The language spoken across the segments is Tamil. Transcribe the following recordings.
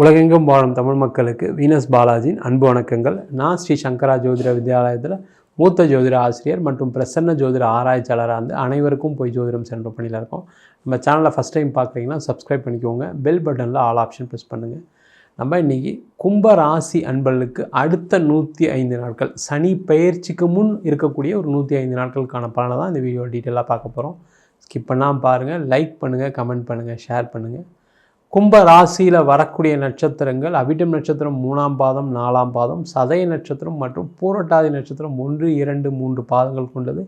உலகெங்கும் வாழும் தமிழ் மக்களுக்கு வீனஸ் பாலாஜியின் அன்பு வணக்கங்கள். நான் ஸ்ரீ சங்கரா ஜோதிட வித்யாலயத்தில் மூத்த ஜோதிட ஆசிரியர் மற்றும் பிரசன்ன ஜோதிட ஆராய்ச்சியாளராக இருந்து அனைவருக்கும் போய் ஜோதிடம் சென்ற பணியில் இருக்கோம். நம்ம சேனலை ஃபஸ்ட் டைம் பார்க்குறீங்கன்னா சப்ஸ்கிரைப் பண்ணிக்கோங்க. பெல் பட்டனில் ஆல் ஆப்ஷன் ப்ரெஸ் பண்ணுங்கள் நம்ம இன்றைக்கி கும்ப ராசி அன்பர்களுக்கு அடுத்த நூற்றி ஐந்து நாட்கள் சனி பெயர்ச்சிக்கு முன் இருக்கக்கூடிய ஒரு நூற்றி ஐந்து நாட்களுக்கான பலனை தான் இந்த வீடியோ டீட்டெயிலாக பார்க்க போகிறோம் ஸ்கிப் பண்ணாமல் பாருங்கள் லைக் பண்ணுங்கள் கமெண்ட் பண்ணுங்கள் ஷேர் பண்ணுங்கள் கும்ப ராசியில் வரக்கூடிய நட்சத்திரங்கள் அவிட்டம் நட்சத்திரம் மூணாம் பாதம் நாலாம் பாதம் சதய நட்சத்திரம் மற்றும் பூரட்டாதி நட்சத்திரம் ஒன்று இரண்டு மூன்று பாதங்கள் கொண்டது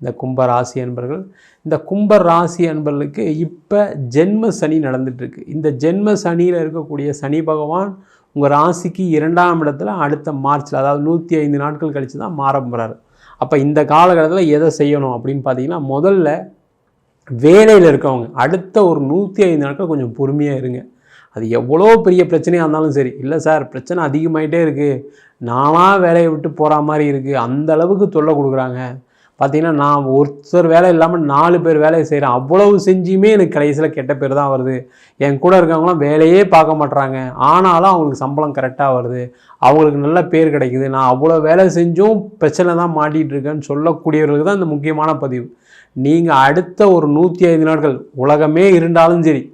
இந்த கும்ப ராசி அன்பர்கள். இந்த கும்ப ராசி அன்பர்களுக்கு இப்போ ஜென்ம சனி நடந்துட்டுருக்கு. இந்த ஜென்ம சனியில் இருக்கக்கூடிய சனி பகவான் உங்கள் ராசிக்கு இரண்டாம் இடத்துல அடுத்த மார்ச்சில் அதாவது நூற்றி ஐந்து நாட்கள் கழித்து தான் மாற போகிறாரு அப்போ இந்த காலகட்டத்தில் எதை செய்யணும் அப்படின்னு பார்த்தீங்கன்னா முதல்ல வேலையில் இருக்கவங்க அடுத்த ஒரு நூற்றி ஐந்து நாட்கள் கொஞ்சம் பொறுமையாக இருங்க. அது எவ்வளோ பெரிய பிரச்சனையாக இருந்தாலும் சரி. இல்லை சார் பிரச்சனை அதிகமாகிட்டே இருக்குது நானாக வேலையை விட்டு போகிற மாதிரி இருக்குது அந்த அளவுக்கு தொல்லை கொடுக்குறாங்க. பார்த்தீங்கன்னா நான் ஒருத்தர் வேலை இல்லாமல் நாலு பேர் வேலையை செய்கிறேன் அவ்வளவு செஞ்சுமே எனக்கு கடைசியில் கெட்ட பேர் தான் வருது. என் கூட இருக்கவங்களாம் வேலையே பார்க்க மாட்றாங்க. ஆனாலும் அவங்களுக்கு சம்பளம் கரெக்டாக வருது. அவங்களுக்கு நல்ல பேர் கிடைக்குது. நான் அவ்வளோ வேலை செஞ்சும் பிரச்சனை தான் மாட்டிகிட்டு இருக்கேன்னு சொல்லக்கூடியவர்களுக்கு தான் இந்த முக்கியமான பதிவு. நீங்கள் அடுத்த ஒரு நூற்றி ஐந்து நாட்கள் உலகமே இருந்தாலும் சரி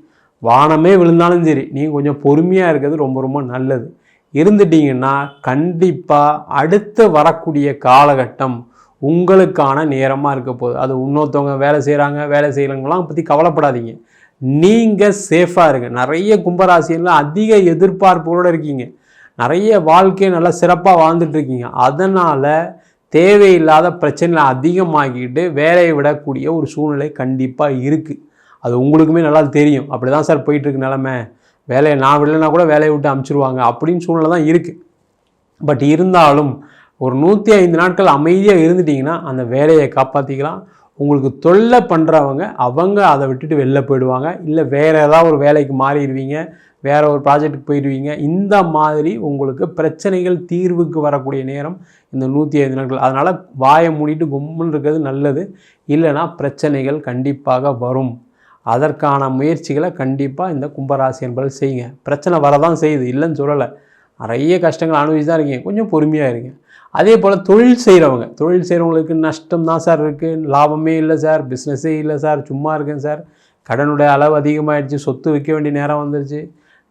வானமே விழுந்தாலும் சரி நீங்கள் கொஞ்சம் பொறுமையாக இருக்கிறது ரொம்ப ரொம்ப நல்லது. இருந்துட்டீங்கன்னா கண்டிப்பாக அடுத்து வரக்கூடிய காலகட்டம் உங்களுக்கான நேரமாக இருக்க போகுது. அது இன்னொருத்தவங்க வேலை செய்கிறாங்க வேலை செய்கிறவங்களாம் பற்றி கவலைப்படாதீங்க. நீங்கள் சேஃபாக இருங்க. நிறைய கும்பராசியெல்லாம் அதிக எதிர்பார்ப்புகளோடு இருக்கீங்க. நிறைய வாழ்க்கையை நல்லா சிறப்பாக வாழ்ந்துட்டுருக்கீங்க அதனால் தேவையில்லாத பிரச்சனைகளை அதிகமாகிட்டு வேலையை விடக்கூடிய ஒரு சூழ்நிலை கண்டிப்பாக இருக்குது அது உங்களுக்குமே நல்லா தெரியும். அப்படி தான் சார் போயிட்டுருக்கு நிலமை. வேலையை நான் விடலைன்னா கூட வேலையை விட்டு அமுச்சிருவாங்க. அப்படின்னு சூழ்நிலை தான் இருக்குது பட் இருந்தாலும் ஒரு நூற்றி ஐந்து நாட்கள் அமைதியாக இருந்துட்டிங்கன்னா அந்த வேலையை காப்பாற்றிக்கலாம் உங்களுக்கு தொல்லை பண்ணுறவங்க அவங்க அதை விட்டுட்டு வெளில போயிடுவாங்க. இல்லை வேறு ஏதாவது ஒரு வேலைக்கு மாறிடுவீங்க வேறு ஒரு ப்ராஜெக்ட்டுக்கு போயிடுவீங்க. இந்த மாதிரி உங்களுக்கு பிரச்சனைகள் தீர்வுக்கு வரக்கூடிய நேரம் இந்த நூற்றி ஐந்து நாட்கள். அதனால் வாயை மூடிட்டு கும்பல் இருக்கிறது நல்லது. இல்லைனா பிரச்சனைகள் கண்டிப்பாக வரும். அதற்கான முயற்சிகளை கண்டிப்பாக இந்த கும்பராசி என்பதை செய்யுங்க. பிரச்சனை வரதான் செய்யுது இல்லைன்னு சொல்லலை. நிறைய கஷ்டங்கள் அனுபவிச்சு தான் இருக்கீங்க. கொஞ்சம் பொறுமையாக இருங்க. அதே போல் தொழில் செய்கிறவங்க தொழில் செய்கிறவங்களுக்கு நஷ்டம் தான் சார் இருக்குது லாபமே இல்லை சார். பிஸ்னஸே இல்லை சார். சும்மா இருக்கேன் சார். கடனுடைய அளவு அதிகமாகிடுச்சு சொத்து விற்க வேண்டிய நேரம் வந்துருச்சு.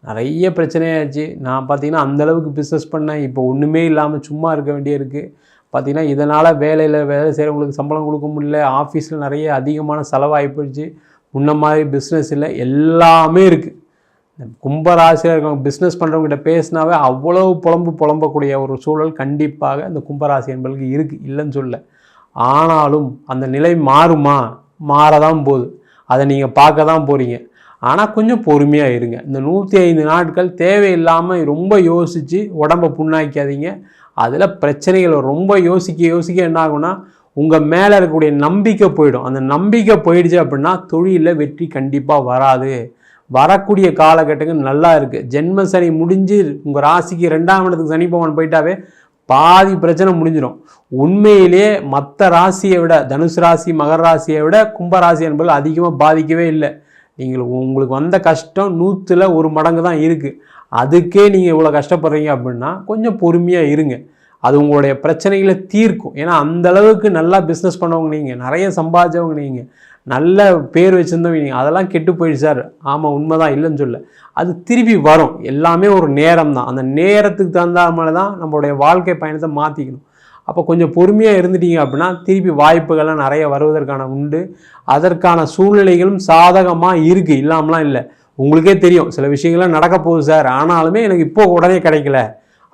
நிறைய பிரச்சனையாகிடுச்சு நான் பார்த்திங்கன்னா அந்தளவுக்கு பிஸ்னஸ் பண்ணேன். இப்போ ஒன்றுமே இல்லாமல் சும்மா இருக்க வேண்டிய இருக்குது பார்த்திங்கன்னா இதனால் வேலையில் வேலை செய்கிறவங்களுக்கு சம்பளம் கொடுக்க முடியல. ஆஃபீஸில் நிறைய அதிகமான செலவாகி போயிடுச்சு. முன்ன மாதிரி பிஸ்னஸ் இல்லை. எல்லாமே இருக்குது கும்பராசியில் இருக்கவங்க பிஸ்னஸ் பண்ணுறவங்ககிட்ட பேசினாவே அவ்வளோ புலம்பு புலம்பக்கூடிய ஒரு சூழல் கண்டிப்பாக இந்த கும்பராசி என்பதுக்கு இருக்குது இல்லைன்னு சொல்ல ஆனாலும் அந்த நிலை மாறுமா? மாறதான் போகுது. அதை நீங்கள் பார்க்க தான் போகிறீங்க ஆனால் கொஞ்சம் பொறுமையாக இருங்க. இந்த நூற்றி ஐந்து நாட்கள் தேவையில்லாமல் ரொம்ப யோசித்து உடம்பை புண்ணாக்காதீங்க அதில் பிரச்சனைகள் ரொம்ப யோசிக்க யோசிக்க என்ன ஆகும்னா உங்கள் மேலே இருக்கக்கூடிய நம்பிக்கை போயிடும். அந்த நம்பிக்கை போயிடுச்சு அப்படின்னா தொழிலில் வெற்றி கண்டிப்பாக வராது. வரக்கூடிய காலகட்டங்கள் நல்லா இருக்குது ஜென்ம சனி முடிஞ்சு உங்கள் ராசிக்கு ரெண்டாம் இடத்துக்கு சனி பகவான் போயிட்டாவே பாதி பிரச்சனை முடிஞ்சிடும். உண்மையிலே மற்ற ராசியை விட தனுசு ராசி மகர ராசியை விட கும்பராசி என்பது அதிகமாக பாதிக்கவே இல்லை. நீங்கள் உங்களுக்கு வந்த கஷ்டம் நூற்றில் ஒரு மடங்கு தான் இருக்குது அதுக்கே நீங்கள் இவ்வளோ கஷ்டப்படுறீங்க அப்படின்னா கொஞ்சம் பொறுமையாக இருங்க. அது உங்களுடைய பிரச்சனைகளை தீர்க்கும். ஏன்னா அந்த அளவுக்கு நல்லா பிஸ்னஸ் பண்ணவங்க நீங்கள் நிறைய சம்பாதிச்சவங்க நீங்கள் நல்ல பேர் வச்சுருந்தவங்க நீங்கள் அதெல்லாம் கெட்டு போயிடுச்சு சார். ஆமாம் உண்மை தான் இல்லைன்னு சொல்ல அது திருப்பி வரும். எல்லாமே ஒரு நேரம் தான் அந்த நேரத்துக்கு தகுந்த மாதிரி தான் நம்மளுடைய வாழ்க்கை பயணத்தை மாற்றிக்கணும் அப்போ கொஞ்சம் பொறுமையாக இருந்துட்டீங்க அப்படின்னா திருப்பி வாய்ப்புகள்லாம் நிறைய வருவதற்கான உண்டு. அதற்கான சூழ்நிலைகளும் சாதகமாக இருக்குது இல்லாமலாம் இல்லை. உங்களுக்கே தெரியும். சில விஷயங்கள்லாம் நடக்க போகுது சார். ஆனாலுமே எனக்கு இப்போ உடனே கிடைக்கல.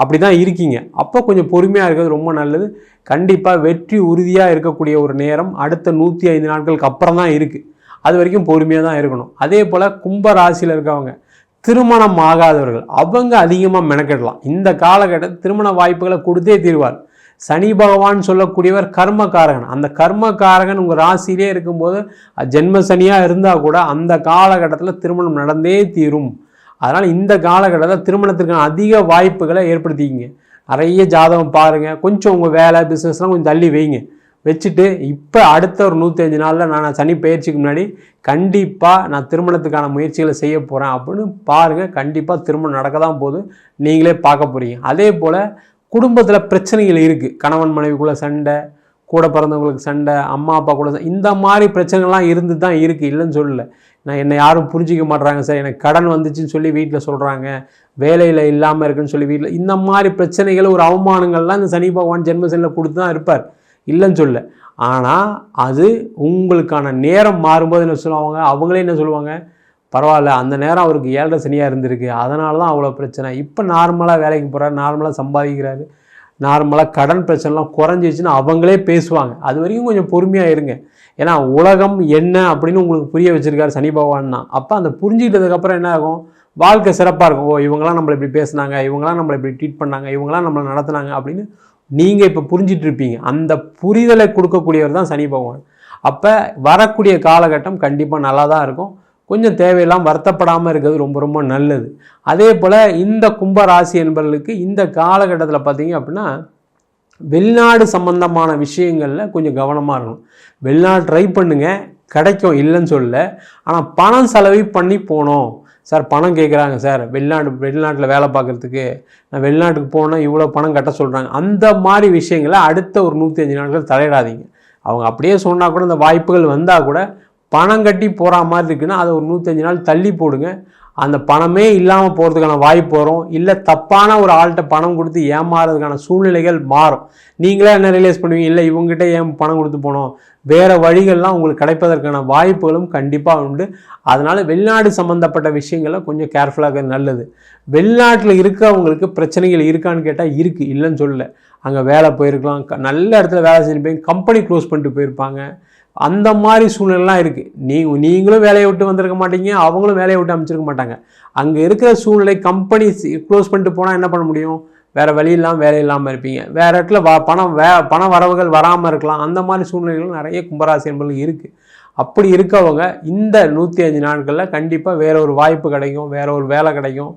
அப்படி தான் இருக்கீங்க. அப்போ கொஞ்சம் பொறுமையாக இருக்கிறது ரொம்ப நல்லது. கண்டிப்பாக வெற்றி உறுதியாக இருக்கக்கூடிய ஒரு நேரம் அடுத்த நூற்றி ஐந்து நாட்களுக்கு அப்புறம் தான் இருக்குது அது வரைக்கும் பொறுமையாக தான் இருக்கணும். அதே போல் கும்ப ராசியில் இருக்கவங்க திருமணம் ஆகாதவர்கள் அவங்க அதிகமாக மெனக்கெடலாம். இந்த காலகட்டத்தில் திருமண வாய்ப்புகளை கொடுத்தே தீர்வார். சனி பகவான் சொல்லக்கூடியவர் கர்மகாரகன் அந்த கர்மகாரகன் உங்கள் ராசியிலே இருக்கும்போது ஜென்ம சனியாக இருந்தால் கூட அந்த காலகட்டத்தில் திருமணம் நடந்தே தீரும். அதனால் இந்த காலகட்டத்தில் திருமணத்திற்கான அதிக வாய்ப்புகளை ஏற்படுத்திக்கிங்க. நிறைய ஜாதகம் பாருங்கள் கொஞ்சம் உங்கள் வேலை பிஸ்னஸ்லாம் கொஞ்சம் தள்ளி வைங்க. வச்சுட்டு இப்போ அடுத்த ஒரு நூற்றி அஞ்சு நாளில் நான் சனி பயிற்சிக்கு முன்னாடி கண்டிப்பாக நான் திருமணத்துக்கான முயற்சிகளை செய்ய போகிறேன் அப்படின்னு பாருங்கள் கண்டிப்பாக திருமணம் நடக்க தான் போகுது. நீங்களே பார்க்க போகிறீங்க அதே போல் குடும்பத்தில் பிரச்சனைகள் இருக்குது கணவன் மனைவிக்குள்ளே சண்டை கூட பிறந்தவங்களுக்கு சண்டை அம்மா அப்பா கூட சண்டை, இந்த மாதிரி பிரச்சனைகள்லாம் இருந்து தான் இருக்குது இல்லைன்னு சொல்லலை. நான் என்னை யாரும் புரிஞ்சிக்க மாட்றாங்க சார். எனக்கு கடன் வந்துச்சுன்னு சொல்லி வீட்டில் சொல்கிறாங்க வேலையில் இல்லாமல் இருக்குன்னு சொல்லி வீட்டில் இந்த மாதிரி பிரச்சனைகள் ஒரு அவமானங்கள்லாம் இந்த சனி பகவான் ஜென்மசனில் கொடுத்து தான் இருப்பார். இல்லைன்னு சொல்ல ஆனால் அது உங்களுக்கான நேரம் மாறும்போது என்ன சொல்லுவாங்க? அவங்களே என்ன சொல்லுவாங்க? பரவாயில்ல அந்த நேரம் அவருக்கு ஏழரை சனியாக இருந்திருக்கு. அதனால தான் அவ்வளோ பிரச்சனை. இப்போ நார்மலாக வேலைக்கு போகிறாரு நார்மலாக சம்பாதிக்கிறாரு நார்மலாக கடன் பிரச்சனைலாம் குறைஞ்சிச்சுன்னு அவங்களே பேசுவாங்க. அது வரைக்கும் கொஞ்சம் பொறுமையாக இருங்க. ஏன்னா உலகம் என்ன அப்படின்னு உங்களுக்கு புரிய வச்சிருக்காரு சனி பகவான் தான். அப்போ அந்த புரிஞ்சுக்கிட்டதுக்கப்புறம் என்ன ஆகும்? வாழ்க்கை சிறப்பாக இருக்கும். ஓ இவங்களாம் நம்மளை இப்படி பேசுனாங்க இவங்களாம் நம்மளை இப்படி ட்ரீட் பண்ணாங்க இவங்களாம் நம்மளை நடத்துனாங்க அப்படின்னு நீங்கள் இப்போ புரிஞ்சிட்டு இருப்பீங்க அந்த புரிதலை கொடுக்கக்கூடியவர் தான் சனி பகவான். அப்போ வரக்கூடிய காலகட்டம் கண்டிப்பாக நல்லா தான் இருக்கும். கொஞ்சம் தேவையெல்லாம் வருத்தப்படாமல் இருக்கிறது ரொம்ப ரொம்ப நல்லது. அதே போல் இந்த கும்ப ராசி என்பவர்களுக்கு இந்த காலகட்டத்தில் பார்த்தீங்க அப்படின்னா வெளிநாடு சம்பந்தமான விஷயங்களில் கொஞ்சம் கவனமாக இருக்கணும். வெளிநாடு ட்ரை பண்ணுங்கள் கிடைக்கும் இல்லைன்னு சொல்ல ஆனால் பணம் செலவு பண்ணி போனோம். சார் பணம் கேட்குறாங்க சார். வெளிநாடு வெளிநாட்டில் வேலை பார்க்குறதுக்கு. நான் வெளிநாட்டுக்கு போனால் இவ்வளோ பணம் கட்ட சொல்கிறாங்க அந்த மாதிரி விஷயங்களை அடுத்த ஒரு நூற்றி அஞ்சு நாட்கள் தலையிடாதீங்க. அவங்க அப்படியே சொன்னால் கூட இந்த வாய்ப்புகள் வந்தால் கூட பணம் கட்டி போகிற மாதிரி இருக்குன்னா அதை ஒரு நூற்றஞ்சு நாள் தள்ளி போடுங்க. அந்த பணமே இல்லாமல் போகிறதுக்கான வாய்ப்பு வரும். இல்லை தப்பான ஒரு ஆள்கிட்ட பணம் கொடுத்து ஏமாறதுக்கான சூழ்நிலைகள் மாறும். நீங்களே என்ன ரியலைஸ் பண்ணுவீங்க? இல்லை இவங்ககிட்ட ஏன் பணம் கொடுத்து போனோம்? வேறு வழிகள்லாம் உங்களுக்கு கிடைப்பதற்கான வாய்ப்புகளும் கண்டிப்பாக உண்டு. அதனால் வெளிநாடு சம்மந்தப்பட்ட விஷயங்களை கொஞ்சம் கேர்ஃபுல்லாக நல்லது. வெளிநாட்டில் இருக்கவங்களுக்கு பிரச்சனைகள் இருக்கான்னு கேட்டால் இருக்குது இல்லைன்னு சொல்லல. அங்கே வேலை போயிருக்கலாம். க- நல்ல இடத்துல வேலை செஞ்சு போய் கம்பெனி க்ளோஸ் பண்ணிட்டு போயிருப்பாங்க. அந்த மாதிரி சூழ்நிலைலாம் இருக்குது நீ நீங்களும் வேலையை விட்டு வந்திருக்க மாட்டீங்க அவங்களும் வேலையை விட்டு அமைச்சிருக்க மாட்டாங்க. அங்கே இருக்கிற சூழ்நிலை கம்பெனி க்ளோஸ் பண்ணிட்டு போனால் என்ன பண்ண முடியும்? வேறு வழி இல்லாமல் வேலை இல்லாமல் இருப்பீங்க. வேறு இடத்துல வ பணம் வே பண வரவுகள் வராமல் இருக்கலாம். அந்த மாதிரி சூழ்நிலைகள் நிறைய கும்பராசி என்பது இருக்குது அப்படி இருக்கவங்க இந்த நூற்றி அஞ்சு நாட்களில் கண்டிப்பாக வேற ஒரு வாய்ப்பு கிடைக்கும் வேற ஒரு வேலை கிடைக்கும்.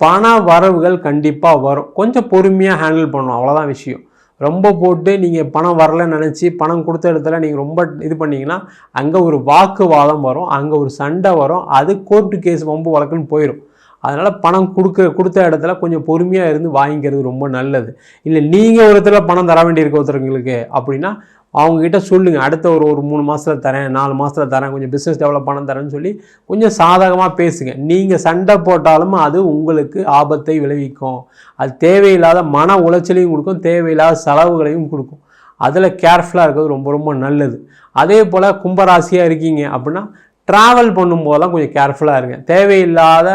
பண வரவுகள் கண்டிப்பாக வரும். கொஞ்சம் பொறுமையாக ஹேண்டில் பண்ணணும். அவ்வளோதான் விஷயம். ரொம்ப போட்டு நீங்கள் பணம் வரலன்னு நினச்சி பணம் கொடுத்த இடத்துல நீங்கள் ரொம்ப இது பண்ணீங்கன்னா அங்கே ஒரு வாக்குவாதம் வரும் அங்கே ஒரு சண்டை வரும் அது கோர்ட்டு கேஸ் வம்பு வழக்குன்னு போயிடும் அதனால் பணம் கொடுக்க கொடுத்த இடத்துல கொஞ்சம் பொறுமையாக இருந்து வாங்கிக்கிறது ரொம்ப நல்லது. இல்லை நீங்கள் ஒரு இடத்துல பணம் தர வேண்டியிருக்க ஒருத்தருங்களுக்கு அப்படின்னா அவங்கக்கிட்ட சொல்லுங்கள் அடுத்த ஒரு ஒரு மூணு மாதத்தில் தரேன் நாலு மாதத்தில் தரேன் கொஞ்சம் பிஸ்னஸ் டெவலப் பண்ண தரேன்னு சொல்லி கொஞ்சம் சாதகமாக பேசுங்க. நீங்கள் சண்டை போட்டாலும் அது உங்களுக்கு ஆபத்தை விளைவிக்கும். அது தேவையில்லாத மன உளைச்சலையும் கொடுக்கும் தேவையில்லாத செலவுகளையும் கொடுக்கும். அதில் கேர்ஃபுல்லாக இருக்கிறது ரொம்ப ரொம்ப நல்லது. அதே போல் கும்பராசியாக இருக்கீங்க அப்படின்னா ட்ராவல் பண்ணும்போதெல்லாம் கொஞ்சம் கேர்ஃபுல்லாக இருங்க. தேவையில்லாத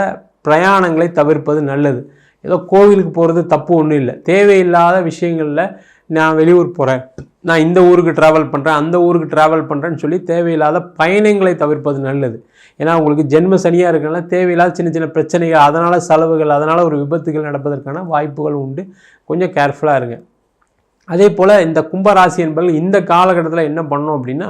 பிரயாணங்களை தவிர்ப்பது நல்லது. ஏதோ கோவிலுக்கு போகிறது தப்பு ஒன்றும் இல்லை. தேவையில்லாத விஷயங்களில் நான் வெளியூர் போகிறேன் நான் இந்த ஊருக்கு ட்ராவல் பண்ணுறேன் அந்த ஊருக்கு ட்ராவல் பண்ணுறேன்னு சொல்லி தேவையில்லாத பயணங்களை தவிர்ப்பது நல்லது. ஏன்னா உங்களுக்கு ஜென்ம சனியாக இருக்கனால தேவையில்லாத சின்ன சின்ன பிரச்சனைகள் அதனால் செலவுகள் அதனால் ஒரு விபத்துகள் நடப்பதற்கான வாய்ப்புகள் உண்டு. கொஞ்சம் கேர்ஃபுல்லாக இருங்க. அதே போல் இந்த கும்பராசி என்பவர்கள் இந்த காலகட்டத்தில் என்ன பண்ணணும் அப்படின்னா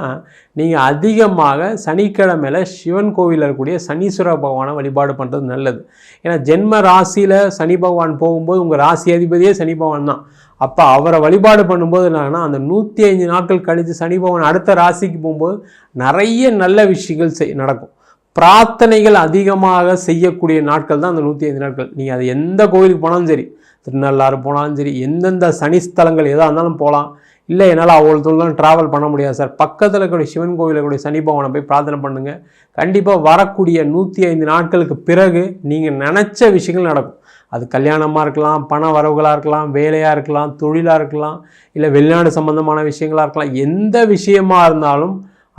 நீங்கள் அதிகமாக சனிக்கிழமையில சிவன் கோவிலில் இருக்கக்கூடிய சனீஸ்வர பகவானை வழிபாடு பண்ணுறது நல்லது. ஏன்னா ஜென்ம ராசியில் சனி பகவான் போகும்போது உங்கள் ராசி அதிபதியே சனி பகவான் தான். அப்போ அவரை வழிபாடு பண்ணும்போது என்னன்னா அந்த நூற்றி ஐந்து நாட்கள் கழித்து சனி பகவான் அடுத்த ராசிக்கு போகும்போது நிறைய நல்ல விஷயங்கள் செய் நடக்கும். பிரார்த்தனைகள் அதிகமாக செய்யக்கூடிய நாட்கள் தான் அந்த நூற்றி ஐந்து நாட்கள். நீங்கள் அது எந்த கோவிலுக்கு போனாலும் சரி திருநள்ளாறு போனாலும் சரி எந்தெந்த சனி ஸ்தலங்கள் எதாக இருந்தாலும் போகலாம் இல்லை என்னால் அவ்வளோ தூரம் ட்ராவல் பண்ண முடியாது சார். பக்கத்தில் இருக்கக்கூடிய சிவன் கோவிலில் கூடிய சனி பகவானை போய் பிரார்த்தனை பண்ணுங்கள் கண்டிப்பாக வரக்கூடிய நூற்றி ஐந்து நாட்களுக்கு பிறகு நீங்கள் நினச்ச விஷயங்கள் நடக்கும். அது கல்யாணமாக இருக்கலாம் பண வரவுகளாக இருக்கலாம் வேலையாக இருக்கலாம் தொழிலாக இருக்கலாம் இல்லை வெளிநாடு சம்பந்தமான விஷயங்களாக இருக்கலாம் எந்த விஷயமாக இருந்தாலும்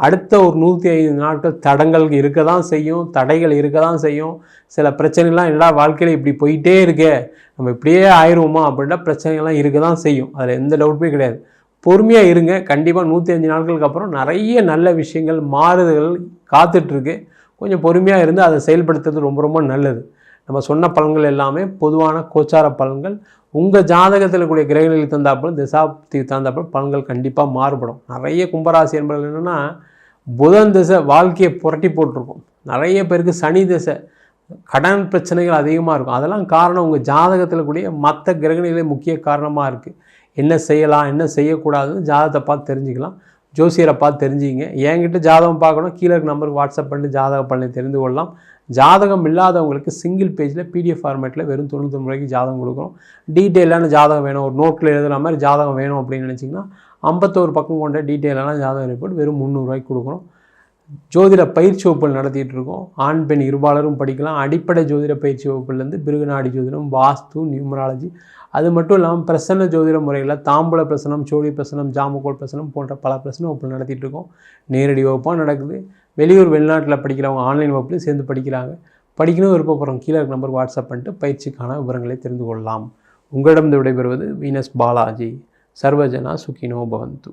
அடுத்த ஒரு நூற்றி ஐந்து நாட்கள் தடங்கள் இருக்க தான் செய்யும் தடைகள் இருக்க தான் செய்யும். சில பிரச்சனைகள்லாம் என்னடா வாழ்க்கையில் இப்படி போயிட்டே இருக்கே நம்ம இப்படியே ஆயிடுவோமா அப்படின்னா பிரச்சனைகள்லாம் இருக்க தான் செய்யும். அதில் எந்த டவுட்டுமே கிடையாது. பொறுமையாக இருங்க. கண்டிப்பாக நூற்றி அஞ்சு நாட்களுக்கு அப்புறம் நிறைய நல்ல விஷயங்கள் மாறுதல்கள் காத்துட்ருக்கு. கொஞ்சம் பொறுமையாக இருந்து அதை செயல்படுத்துறது ரொம்ப ரொம்ப நல்லது. நம்ம சொன்ன பலன்கள் எல்லாமே பொதுவான கோச்சார பலன்கள். உங்கள் ஜாதகத்தில் கூடிய கிரகங்களுக்கு தந்தாப்பில் திசாப்திக்கு தந்தாப்பில் பலன்கள் கண்டிப்பாக மாறுபடும். நிறைய கும்பராசி என்பது என்னென்னா புதன் திசை வாழ்க்கையை புரட்டி போட்டிருக்கும். நிறைய பேருக்கு சனி திசை கடன் பிரச்சனைகள் அதிகமாக இருக்கும். அதெல்லாம் காரணம் உங்கள் ஜாதகத்தில் கூடிய மற்ற கிரகணிகளே முக்கிய காரணமாக இருக்குது என்ன செய்யலாம் என்ன செய்யக்கூடாதுன்னு ஜாதகத்தை பார்த்து தெரிஞ்சுக்கலாம். ஜோசியரை பார்த்து தெரிஞ்சுக்கிங்க. என்கிட்ட ஜாதகம் பார்க்கணும் கீழே இருக்க நம்பருக்கு வாட்ஸ்அப் பண்ணி ஜாதக பலனை தெரிந்து கொள்ளலாம். ஜாதகம் இல்லாதவங்களுக்கு சிங்கிள் பேஜில் பிடிஎஃப் ஃபார்மேட்டில் வெறும் தொண்ணூற்றி ரூபாய்க்கு ஜாதகம் கொடுக்குறோம். டீட்டெயிலான ஜாதகம் வேணும். ஒரு நோட்டில் எழுதுகிற மாதிரி ஜாதகம் வேணும் அப்படின்னு நினச்சிங்கன்னா ஐம்பத்தோரு பக்கம் கொண்ட டீட்டெயிலான ஜாதக ரிப்போர்ட் வெறும் முந்நூறுரூவாய்க்கு கொடுக்குறோம். ஜோதிட பயிற்சி வகுப்புகள் நடத்திட்டு இருக்கோம். ஆண் பெண் இருபாலரும் படிக்கலாம். அடிப்படை ஜோதிட பயிற்சி வகுப்புலேருந்து பிருகுநாடி ஜோதிடம் வாஸ்து நியூமராலஜி. அது மட்டும் இல்லாமல் பிரசன்ன ஜோதிட முறையில் தாம்பூல பிரசனம் சோழி பிரசனம் ஜாமக்கோல் பிரசனம் போன்ற பல பிரசன வகுப்புகள் நடத்திட்டு இருக்கோம். நேரடி வகுப்பாக நடக்குது. வெளியூர் வெளிநாட்டில் படிக்கிறவங்க ஆன்லைன் வகுப்புலையும் சேர்ந்து படிக்கிறாங்க. படிக்கணும் விருப்பப்படுறோம் கீழே இருக்க நம்பர் வாட்ஸ்அப் பண்ணிட்டு பயிற்சிக்கான விவரங்களை தெரிந்து கொள்ளலாம். உங்களிடம் விடைபெறுவது வீனஸ் பாலாஜி. சர்வஜனா சுகினோ பவந்து.